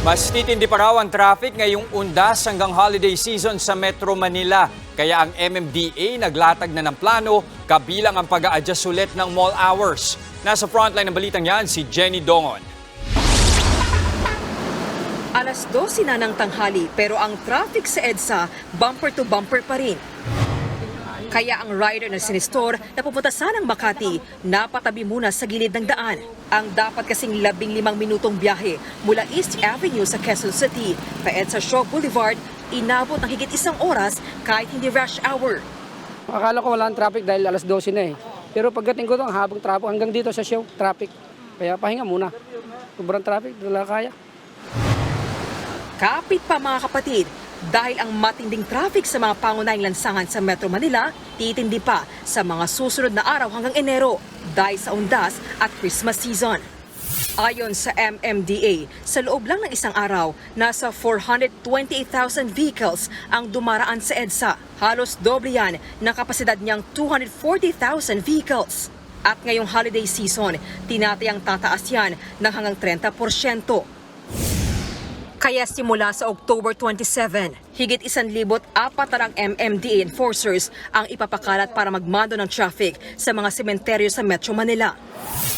Mas titindi pa raw ang traffic ngayong undas hanggang holiday season sa Metro Manila. Kaya ang MMDA naglatag na ng plano kabilang ang pag adjust ulit ng mall hours. Nasa frontline ng balitang yan si Jenny Dongon. Alas 12 na ng tanghali pero ang traffic sa EDSA bumper to bumper pa rin. Kaya ang rider na sinistor na pupunta sanang Makati, napatabi muna sa gilid ng daan. Ang dapat kasing labing limang minutong biyahe mula East Avenue sa Quezon City pa EDSA Shaw Boulevard, inabot ng higit isang oras kahit hindi rush hour. Akala ko wala ang traffic dahil alas 12 na eh. Pero pagdating ko doon, habang traffic hanggang dito sa show, traffic. Kaya pahinga muna. Sobrang traffic, wala kaya. Kapit pa mga kapatid, dahil ang matinding traffic sa mga pangunahing lansangan sa Metro Manila, titindi pa sa mga susunod na araw hanggang Enero dahil sa undas at Christmas season. Ayon sa MMDA, sa loob lang ng isang araw, nasa 428,000 vehicles ang dumaraan sa EDSA. Halos doble yan ng kapasidad niyang 240,000 vehicles. At ngayong holiday season, tinatayang tataas yan ng hanggang 30%. Kaya simula sa October 27, higit 1,400 MMDA enforcers ang ipapakalat para magmando ng traffic sa mga sementeryo sa Metro Manila.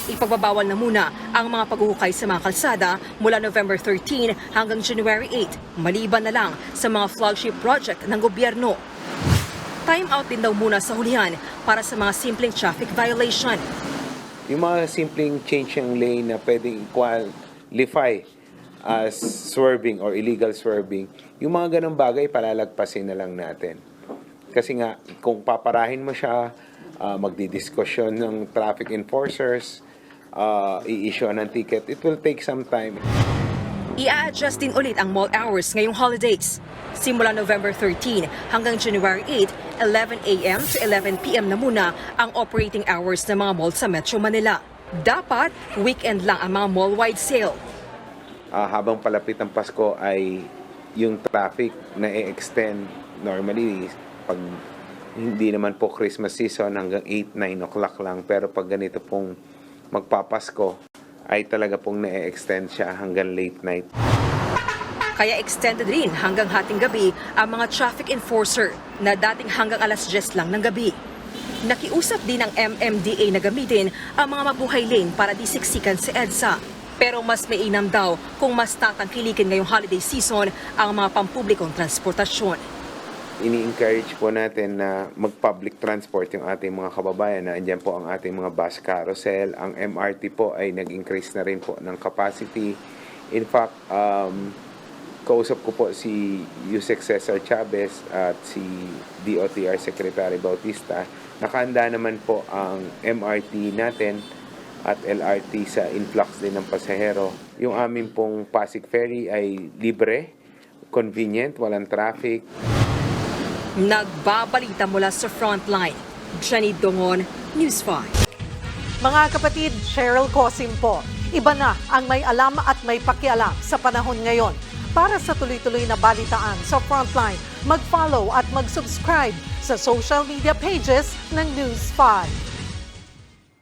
Ipagbabawal na muna ang mga paghuhukay sa mga kalsada mula November 13 hanggang January 8, maliban na lang sa mga flagship project ng gobyerno. Time out din daw muna sa hulihan para sa mga simpleng traffic violation. Yung mga simpleng change ng lane na pwedeng qualify as swerving or illegal swerving, yung mga ganong bagay, palalagpasin na lang natin. Kasi nga, kung paparahin mo siya, uh, magdidiskusyon ng traffic enforcers, uh, i-issue ng ticket, it will take some time. I-adjust din ulit ang mall hours ngayong holidays. Simula November 13 hanggang January 8, 11 a.m. to 11 p.m. na muna ang operating hours ng mga mall sa Metro Manila. Dapat weekend lang ang mga mall-wide sale. Uh, habang palapit ang Pasko ay yung traffic na i-extend normally pag hindi naman po Christmas season hanggang 8, 9 o'clock lang pero pag ganito pong magpapasko ay talaga pong na-extend siya hanggang late night. Kaya extended rin hanggang hating gabi ang mga traffic enforcer na dating hanggang alas 10 lang ng gabi. Nakiusap din ng MMDA na gamitin ang mga mabuhay lane para di siksikan si EDSA. Pero mas mainam daw kung mas tatangkilikin ngayong holiday season ang mga pampublikong transportasyon. Ini-encourage po natin na mag-public transport yung ating mga kababayan na andyan po ang ating mga bus carousel. Ang MRT po ay nag-increase na rin po ng capacity. In fact, um, kausap ko po si Yusek Cesar Chavez at si DOTR Secretary Bautista. Nakahanda naman po ang MRT natin at LRT sa influx din ng pasahero. Yung amin pong Pasig Ferry ay libre, convenient, walang traffic. Nagbabalita mula sa frontline. Jenny Dongon, News 5. Mga kapatid, Cheryl Cosim po. Iba na ang may alam at may pakialam sa panahon ngayon. Para sa tuloy-tuloy na balitaan sa Frontline, mag-follow at mag-subscribe sa social media pages ng News 5.